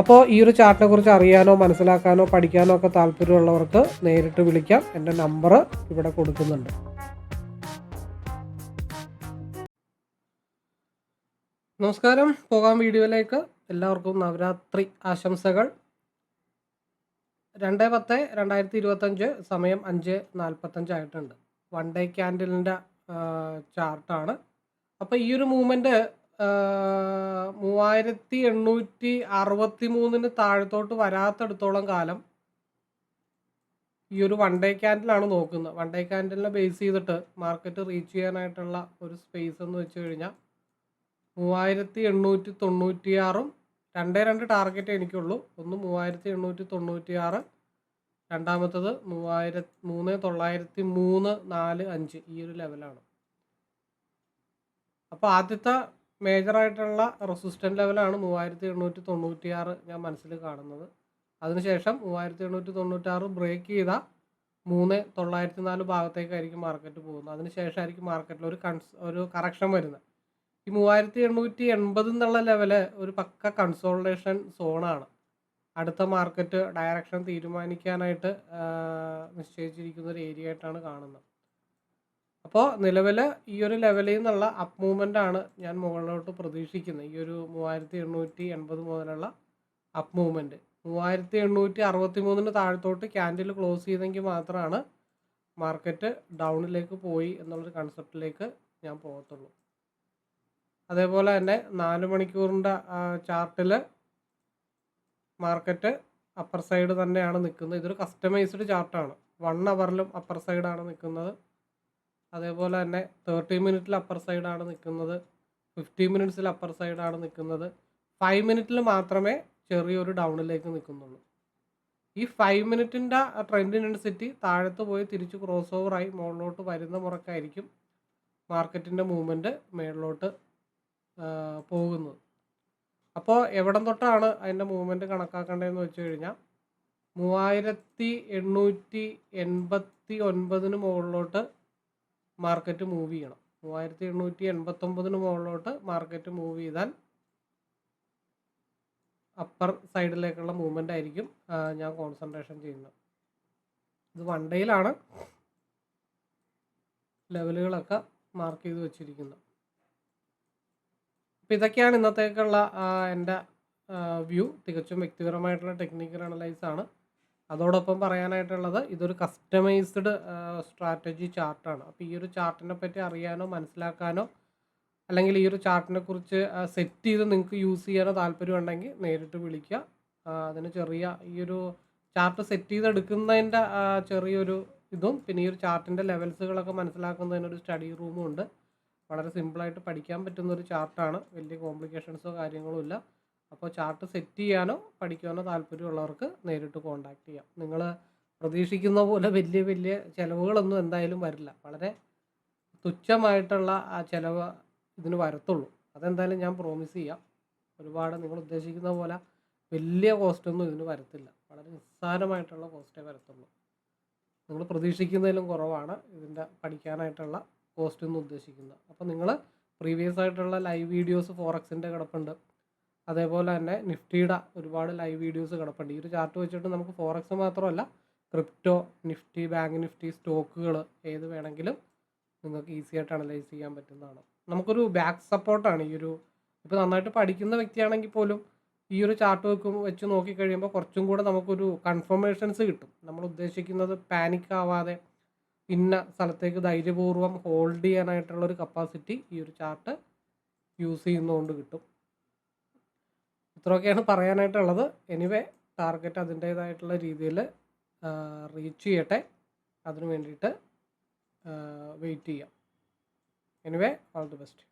അപ്പോൾ ഈ ഒരു ചാർട്ടിനെ കുറിച്ച് അറിയാനോ മനസ്സിലാക്കാനോ പഠിക്കാനോ ഒക്കെ താല്പര്യമുള്ളവർക്ക് നേരിട്ട് വിളിക്കാം. എന്റെ നമ്പർ ഇവിടെ കൊടുക്കുന്നുണ്ട്. നമസ്കാരം. പോകാം വീഡിയോയിലേക്ക്. എല്ലാവർക്കും നവരാത്രി ആശംസകൾ. രണ്ട് പത്ത് രണ്ടായിരത്തി ഇരുപത്തഞ്ച് സമയം അഞ്ച് നാൽപ്പത്തഞ്ചായിട്ടുണ്ട് വൺ ഡേ ക്യാൻഡിലിന്റെ ചാർട്ടാണ്. അപ്പോൾ ഈ ഒരു മൂവ്മെന്റ് മൂവായിരത്തി എണ്ണൂറ്റി അറുപത്തി മൂന്നിന് താഴത്തോട്ട് വരാത്തടത്തോളം കാലം ഈ ഒരു വൺ ഡേ ക്യാൻഡിലാണ് നോക്കുന്നത്. വൺ ഡേ ക്യാൻഡിലിനെ ബേസ് ചെയ്തിട്ട് മാർക്കറ്റ് റീച്ച് ചെയ്യാനായിട്ടുള്ള ഒരു സ്പേസ് എന്ന് വെച്ച് കഴിഞ്ഞാൽ മൂവായിരത്തി എണ്ണൂറ്റി തൊണ്ണൂറ്റിയാറും രണ്ടേ രണ്ട് ടാർഗറ്റ് എനിക്കുള്ളൂ. ഒന്ന് മൂവായിരത്തി എണ്ണൂറ്റി തൊണ്ണൂറ്റിയാറ് രണ്ടാമത്തത് മൂവായിര മൂന്ന് തൊള്ളായിരത്തി മൂന്ന് നാല് അഞ്ച് ഈ ഒരു ലെവലാണ് അപ്പോൾ ആദ്യത്തെ മേജറായിട്ടുള്ള റെസിസ്റ്റന്റ് ലെവലാണ് മൂവായിരത്തി എണ്ണൂറ്റി തൊണ്ണൂറ്റിയാറ് ഞാൻ മനസ്സിൽ കാണുന്നത്. അതിനുശേഷം മൂവായിരത്തി എണ്ണൂറ്റി തൊണ്ണൂറ്റാറ് ബ്രേക്ക് ചെയ്ത മൂന്ന് തൊള്ളായിരത്തി നാല് ഭാഗത്തേക്കായിരിക്കും മാർക്കറ്റ് പോകുന്നത്. അതിനുശേഷമായിരിക്കും മാർക്കറ്റിൽ ഒരു കൺസ് ഒരു കറക്ഷൻ വരുന്നത്. ഈ മൂവായിരത്തി എണ്ണൂറ്റി എൺപത് എന്നുള്ള ലെവൽ ഒരു പക്ക കൺസോൾട്ടേഷൻ സോണാണ് അടുത്ത മാർക്കറ്റ് ഡയറക്ഷൻ തീരുമാനിക്കാനായിട്ട് നിശ്ചയിച്ചിരിക്കുന്ന ഒരു ഏരിയ ആയിട്ടാണ് കാണുന്നത്. അപ്പോൾ നിലവിൽ ഈ ഒരു ലെവലിൽ നിന്നുള്ള അപ്പ് മൂവ്മെന്റ് ആണ് ഞാൻ മുകളിലോട്ട് പ്രതീക്ഷിക്കുന്നത്. ഈ ഒരു മൂവായിരത്തി എണ്ണൂറ്റി എൺപത് മുതലുള്ള അപ്പ് മൂവ്മെന്റ് മൂവായിരത്തി എണ്ണൂറ്റി അറുപത്തി മൂന്നിന് താഴത്തോട്ട് ക്യാൻഡിൽ ക്ലോസ് ചെയ്തെങ്കിൽ മാത്രമാണ് മാർക്കറ്റ് ഡൗണിലേക്ക് പോയി എന്നുള്ളൊരു കൺസെപ്റ്റിലേക്ക് ഞാൻ പോകത്തുള്ളൂ. അതേപോലെ തന്നെ നാല് മണിക്കൂറിന്റെ ചാർട്ടിൽ മാർക്കറ്റ് അപ്പർ സൈഡ് തന്നെയാണ് നിൽക്കുന്നത്. ഇതൊരു കസ്റ്റമൈസ്ഡ് ചാർട്ടാണ് വൺ അവറിലും അപ്പർ സൈഡാണ് നിൽക്കുന്നത്. അതേപോലെ തന്നെ തേർട്ടി മിനിറ്റിൽ അപ്പർ സൈഡാണ് നിൽക്കുന്നത് ഫിഫ്റ്റി മിനിറ്റ്സിൽ അപ്പർ സൈഡാണ് നിൽക്കുന്നത് ഫൈവ് മിനിറ്റിൽ മാത്രമേ ചെറിയൊരു ഡൗണിലേക്ക് നിൽക്കുന്നുള്ളൂ. ഈ ഫൈവ് മിനിറ്റിന്റെ ട്രെൻഡിനനുസരിച്ച് താഴത്ത് പോയി തിരിച്ച് ക്രോസ് ഓവറായി മുകളിലോട്ട് വരുന്ന മുറക്കായിരിക്കും മാർക്കറ്റിന്റെ മൂവ്മെന്റ് മേളിലോട്ട് പോകുന്നത്. അപ്പോൾ എവിടം തൊട്ടാണ് അതിന്റെ മൂവ്മെന്റ് കണക്കാക്കേണ്ടതെന്ന് വെച്ച് കഴിഞ്ഞാൽ മൂവായിരത്തി എണ്ണൂറ്റി എൺപത്തി ഒൻപതിന് മുകളിലോട്ട് മാർക്കറ്റ് മൂവ് ചെയ്യണം. മൂവായിരത്തി എണ്ണൂറ്റി എൺപത്തൊമ്പതിന് മുകളിലോട്ട് മാർക്കറ്റ് മൂവ് ചെയ്താൽ അപ്പർ സൈഡിലേക്കുള്ള മൂവ്മെന്റ് ആയിരിക്കും ഞാൻ കോൺസെൻട്രേഷൻ ചെയ്യുന്നത്. ഇത് വൺ ഡേയിലാണ് ലെവലുകളൊക്കെ മാർക്ക് ചെയ്ത് വെച്ചിരിക്കുന്നത്. അപ്പോൾ ഇതൊക്കെയാണ് ഇന്നത്തേക്കുള്ള എന്റെ വ്യൂ തികച്ചും വ്യക്തിപരമായിട്ടുള്ള ടെക്നിക്കൽ അനലൈസ് ആണ്. അതോടൊപ്പം പറയാനായിട്ടുള്ളത് ഇതൊരു കസ്റ്റമൈസ്ഡ് സ്ട്രാറ്റജി ചാർട്ടാണ്. അപ്പോൾ ഈ ഒരു ചാർട്ടിനെ പറ്റി അറിയാനോ മനസ്സിലാക്കാനോ അല്ലെങ്കിൽ ഈ ഒരു ചാർട്ടിനെ കുറിച്ച് സെറ്റ് ചെയ്ത് നിങ്ങൾക്ക് യൂസ് ചെയ്യാനോ താല്പര്യമുണ്ടെങ്കിൽ നേരിട്ട് വിളിക്കുക. അതിന് ചെറിയ ഈ ഒരു ചാർട്ട് സെറ്റ് ചെയ്തെടുക്കുന്നതിന്റെ ചെറിയൊരു ഇതും പിന്നെ ഈ ഒരു ചാർട്ടിന്റെ ലെവൽസുകളൊക്കെ മനസ്സിലാക്കുന്നതിനൊരു സ്റ്റഡി റൂമും ഉണ്ട്. വളരെ സിമ്പിളായിട്ട് പഠിക്കാൻ പറ്റുന്ന ഒരു ചാർട്ടാണ്. വലിയ കോംപ്ലിക്കേഷൻസോ കാര്യങ്ങളോ ഇല്ല. അപ്പോൾ ചാർട്ട് സെറ്റ് ചെയ്യാനോ പഠിക്കാനോ താല്പര്യമുള്ളവർക്ക് നേരിട്ട് കോൺടാക്ട് ചെയ്യാം. നിങ്ങൾ പ്രതീക്ഷിക്കുന്ന പോലെ വലിയ വലിയ ചിലവുകളൊന്നും എന്തായാലും വരില്ല. വളരെ തുച്ഛമായിട്ടുള്ള ആ ചിലവ് ഇതിന് വരത്തുള്ളൂ. അതെന്തായാലും ഞാൻ പ്രോമിസ് ചെയ്യാം. ഒരുപാട് നിങ്ങൾ ഉദ്ദേശിക്കുന്ന പോലെ വലിയ കോസ്റ്റൊന്നും ഇതിന് വരത്തില്ല. വളരെ നിസ്സാരമായിട്ടുള്ള കോസ്റ്റേ വരത്തുള്ളൂ. നിങ്ങൾ പ്രതീക്ഷിക്കുന്നതിലും കുറവാണ് ഇതിന്റെ പഠിക്കാനായിട്ടുള്ള കോസ്റ്റ് എന്ന് ഉദ്ദേശിക്കുന്നത്. അപ്പോൾ നിങ്ങൾ പ്രീവിയസ് ആയിട്ടുള്ള ലൈവ് വീഡിയോസ് ഫോറക്സിന്റെ കിടപ്പുണ്ട്. അതേപോലെ തന്നെ നിഫ്റ്റിയുടെ ഒരുപാട് ലൈവ് വീഡിയോസ് കിടപ്പുണ്ട്. ഈ ഒരു ചാർട്ട് വെച്ചിട്ട് നമുക്ക് ഫോറക്സ് മാത്രമല്ല ക്രിപ്റ്റോ നിഫ്റ്റി ബാങ്ക് നിഫ്റ്റി സ്റ്റോക്കുകൾ ഏത് വേണമെങ്കിലും നിങ്ങൾക്ക് ഈസി ആയിട്ട് അനലൈസ് ചെയ്യാൻ പറ്റുന്നതാണ്. നമുക്കൊരു ബാക്ക് സപ്പോർട്ടാണ് ഈ ഒരു ഇപ്പോൾ നന്നായിട്ട് പഠിക്കുന്ന വ്യക്തിയാണെങ്കിൽ പോലും ഈ ഒരു ചാർട്ട് വെക്കും വെച്ച് നോക്കിക്കഴിയുമ്പോൾ കുറച്ചും കൂടെ നമുക്കൊരു കൺഫർമേഷൻസ് കിട്ടും. നമ്മൾ ഉദ്ദേശിക്കുന്നത് പാനിക് ആവാതെ ഇന്ന സ്ഥലത്തേക്ക് ധൈര്യപൂർവം ഹോൾഡ് ചെയ്യാനായിട്ടുള്ള ഒരു കപ്പാസിറ്റി ഈ ഒരു ചാർട്ട് യൂസ് ചെയ്യുന്നതുകൊണ്ട് കിട്ടും. ഇത്രയൊക്കെയാണ് പറയാനായിട്ടുള്ളത്. എനിവേ ടാർഗറ്റ് അതിന്റേതായിട്ടുള്ള രീതിയിൽ റീച്ച് ചെയ്യട്ടെ. അതിനു വേണ്ടിയിട്ട് വെയിറ്റ് ചെയ്യാം. Anyway all the best